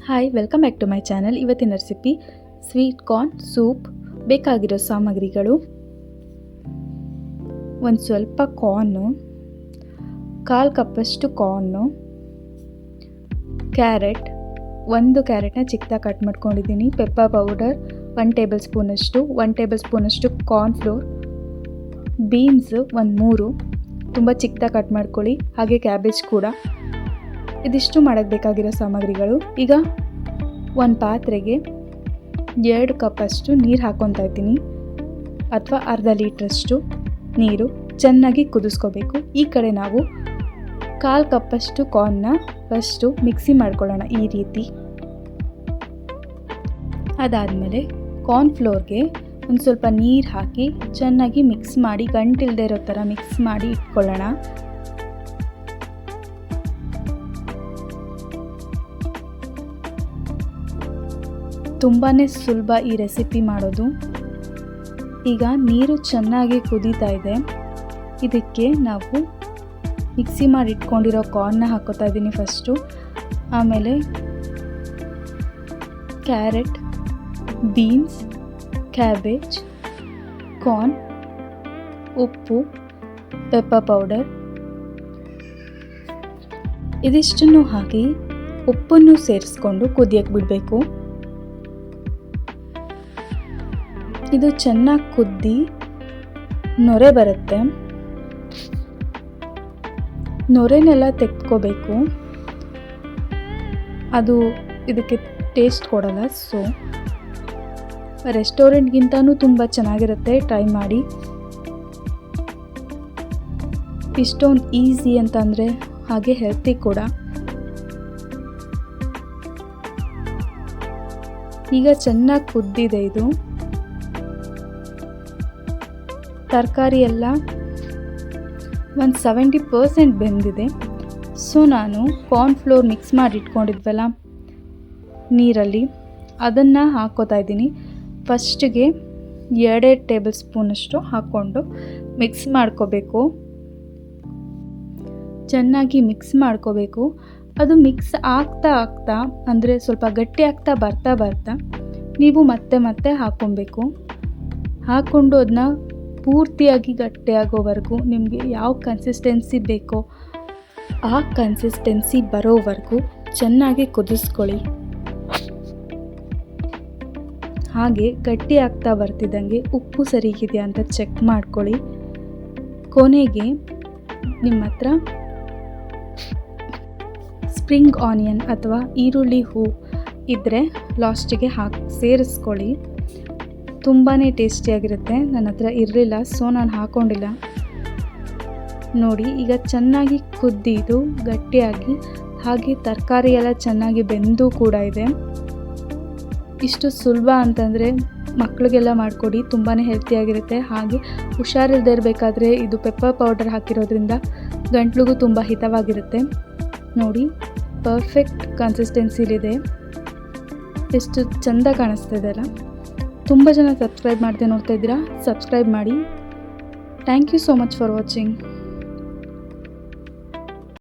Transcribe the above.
Hi welcome back to my channel ಇವತ್ತಿನ recipe sweet corn soup ಬೇಕಾಗಿರೋ ಸಾಮಗ್ರಿಗಳು. ಒಂದು ಸ್ವಲ್ಪ ಕಾರ್ನು ಕಾಲು ಕಪ್ಪಷ್ಟು ಕಾರ್ನು ಕ್ಯಾರೆಟ್ ಒಂದು ಕ್ಯಾರೆಟ್ನ ಚಿಕ್ಕದಾಗಿ ಕಟ್ ಮಾಡ್ಕೊಂಡಿದ್ದೀನಿ. ಪೆಪ್ಪರ್ ಪೌಡರ್ ಒನ್ ಟೇಬಲ್ ಸ್ಪೂನಷ್ಟು ಒನ್ ಟೇಬಲ್ ಸ್ಪೂನಷ್ಟು ಕಾರ್ನ್ಫ್ಲೋರ್ ಬೀನ್ಸ್ ಒಂದು ಮೂರು. ತುಂಬ ಚಿಕ್ಕದಾಗಿ ಕಟ್ ಮಾಡ್ಕೊಳ್ಳಿ. ಹಾಗೆ ಕ್ಯಾಬೇಜ್ ಕೂಡ. ಇದಿಷ್ಟು ಮಾಡೋಕ್ಕೆ ಬೇಕಾಗಿರೋ ಸಾಮಗ್ರಿಗಳು. ಈಗ ಒಂದು ಪಾತ್ರೆಗೆ ಎರಡು ಕಪ್ಪಷ್ಟು ನೀರು ಹಾಕ್ಕೊತಾ ಇದ್ದೀನಿ. ಅಥವಾ ಅರ್ಧ ಲೀಟ್ರಷ್ಟು ನೀರು ಚೆನ್ನಾಗಿ ಕುದಿಸ್ಕೋಬೇಕು. ಈ ಕಡೆ ನಾವು ಕಾಲು ಕಪ್ಪಷ್ಟು ಕಾರ್ನ್ನ ಫಸ್ಟು ಮಿಕ್ಸಿ ಮಾಡ್ಕೊಳ್ಳೋಣ ಈ ರೀತಿ. ಅದಾದಮೇಲೆ ಕಾರ್ನ್ಫ್ಲೋರ್ಗೆ ಒಂದು ಸ್ವಲ್ಪ ನೀರು ಹಾಕಿ ಚೆನ್ನಾಗಿ ಮಿಕ್ಸ್ ಮಾಡಿ ಗಂಟಿಲ್ಲದೆ ಇರೋ ಥರ ಮಿಕ್ಸ್ ಮಾಡಿ ಇಟ್ಕೊಳ್ಳೋಣ. ತುಂಬಾ ಸುಲಭ ಈ ರೆಸಿಪಿ ಮಾಡೋದು. ಈಗ ನೀರು ಚೆನ್ನಾಗಿ ಕುದೀತಾ ಇದೆ. ಇದಕ್ಕೆ ನಾವು ಮಿಕ್ಸಿ ಮಾಡಿ ಇಟ್ಕೊಂಡಿರೋ ಕಾರ್ನ್ನ ಹಾಕೋತಾ ಇದ್ದೀನಿ ಫಸ್ಟು ಆಮೇಲೆ ಕ್ಯಾರೆಟ್ ಬೀನ್ಸ್ ಕ್ಯಾಬೇಜ್ ಕಾರ್ನ್ ಉಪ್ಪು ಪೆಪ್ಪರ್ ಪೌಡರ್ ಇದಿಷ್ಟನ್ನು ಹಾಕಿ ಉಪ್ಪನ್ನು ಸೇರಿಸ್ಕೊಂಡು ಕುದಿಯಕ್ಕೆ ಬಿಡಬೇಕು. ಇದು ಚೆನ್ನಾಗಿ ಕುದ್ದಿ ನೊರೆ ಬರುತ್ತೆ. ನೊರೆನೆಲ್ಲ ತೆಗೆದ್ಕೋಬೇಕು ಅದು ಇದಕ್ಕೆ ಟೇಸ್ಟ್ ಕೊಡಲ್ಲ ಸೊ ರೆಸ್ಟೋರೆಂಟ್ಗಿಂತನೂ ತುಂಬ ಚೆನ್ನಾಗಿರುತ್ತೆ. ಟ್ರೈ ಮಾಡಿ. ಇಷ್ಟೊಂದು ಈಸಿ ಅಂತಂದರೆ ಹಾಗೆ ಹೆಲ್ತಿ ಕೂಡ. ಈಗ ಚೆನ್ನಾಗಿ ಕುದ್ದಿದೆ ಇದು. ತರಕಾರಿ ಎಲ್ಲ ಒಂದು ಸೆವೆಂಟಿ ಪರ್ಸೆಂಟ್ ಬೆಂದಿದೆ. ಸೊ ನಾನು ಕಾರ್ನ್ ಫ್ಲೋರ್ ಮಿಕ್ಸ್ ಮಾಡಿ ಇಟ್ಕೊಂಡಿದ್ವಲ್ಲ, ನೀರಲ್ಲಿ ಅದನ್ನು ಹಾಕೋತಾ ಇದ್ದೀನಿ. ಫಸ್ಟಿಗೆ ಎರಡೆರಡು ಟೇಬಲ್ ಸ್ಪೂನಷ್ಟು ಹಾಕ್ಕೊಂಡು ಮಿಕ್ಸ್ ಮಾಡ್ಕೋಬೇಕು. ಚೆನ್ನಾಗಿ ಮಿಕ್ಸ್ ಮಾಡ್ಕೋಬೇಕು. ಅದು ಮಿಕ್ಸ್ ಆಗ್ತಾ ಆಗ್ತಾ, ಅಂದರೆ ಸ್ವಲ್ಪ ಗಟ್ಟಿ ಆಗ್ತಾ ಬರ್ತಾ ಬರ್ತಾ, ನೀವು ಮತ್ತೆ ಮತ್ತೆ ಹಾಕ್ಕೊಬೇಕು. ಹಾಕ್ಕೊಂಡು ಅದನ್ನ ಪೂರ್ತಿಯಾಗಿ ಗಟ್ಟಿಯಾಗೋವರೆಗೂ ನಿಮಗೆ ಯಾವ ಕನ್ಸಿಸ್ಟೆನ್ಸಿ ಬೇಕೋ ಆ ಕನ್ಸಿಸ್ಟೆನ್ಸಿ ಬರೋವರೆಗೂ ಚೆನ್ನಾಗಿ ಕುದಿಸ್ಕೊಳ್ಳಿ. ಹಾಗೆ ಗಟ್ಟಿ ಆಗ್ತಾ ಬರ್ತಿದ್ದಂಗೆ ಉಪ್ಪು ಸರಿಗಿದೆಯಾ ಅಂತ ಚೆಕ್ ಮಾಡ್ಕೊಳ್ಳಿ. ಕೊನೆಗೆ ನಿಮ್ಮ ಹತ್ರ ಸ್ಪ್ರಿಂಗ್ ಆನಿಯನ್ ಅಥವಾ ಈರುಳ್ಳಿ ಹೂ ಇದ್ದರೆ ಲಾಸ್ಟಿಗೆ ಹಾಕಿ ಸೇರಿಸ್ಕೊಳ್ಳಿ. ತುಂಬಾ ಟೇಸ್ಟಿಯಾಗಿರುತ್ತೆ. ನನ್ನ ಹತ್ರ ಇರಲಿಲ್ಲ ಸೊ ನಾನು ಹಾಕ್ಕೊಂಡಿಲ್ಲ ನೋಡಿ, ಈಗ ಚೆನ್ನಾಗಿ ಕುದ್ದಿದ್ದು ಗಟ್ಟಿಯಾಗಿ, ಹಾಗೆ ತರಕಾರಿ ಎಲ್ಲ ಚೆನ್ನಾಗಿ ಬೆಂದು ಕೂಡ ಇದೆ. ಇಷ್ಟು ಸುಲಭ ಅಂತಂದರೆ ಮಕ್ಕಳಿಗೆಲ್ಲ ಮಾಡಿಕೊಡಿ ತುಂಬಾ ಹೆಲ್ತಿಯಾಗಿರುತ್ತೆ ಹಾಗೆ ಹುಷಾರಿಲ್ಲದೆ ಇರಬೇಕಾದ್ರೆ ಇದು ಪೆಪ್ಪರ್ ಪೌಡರ್ ಹಾಕಿರೋದ್ರಿಂದ ಗಂಟ್ಲಿಗೂ ತುಂಬ ಹಿತವಾಗಿರುತ್ತೆ. ನೋಡಿ ಪರ್ಫೆಕ್ಟ್ ಕನ್ಸಿಸ್ಟೆನ್ಸಿಲಿದೆ ಎಷ್ಟು ಚೆಂದ ಕಾಣಿಸ್ತಿದೆ ಅಲ್ಲ? ತುಂಬ ಜನ ಸಬ್ಸ್ಕ್ರೈಬ್ ಮಾಡದೆ ನೋಡ್ತಾ ಇದ್ದೀರಾ? ಸಬ್ಸ್ಕ್ರೈಬ್ ಮಾಡಿ. Thank you so much for watching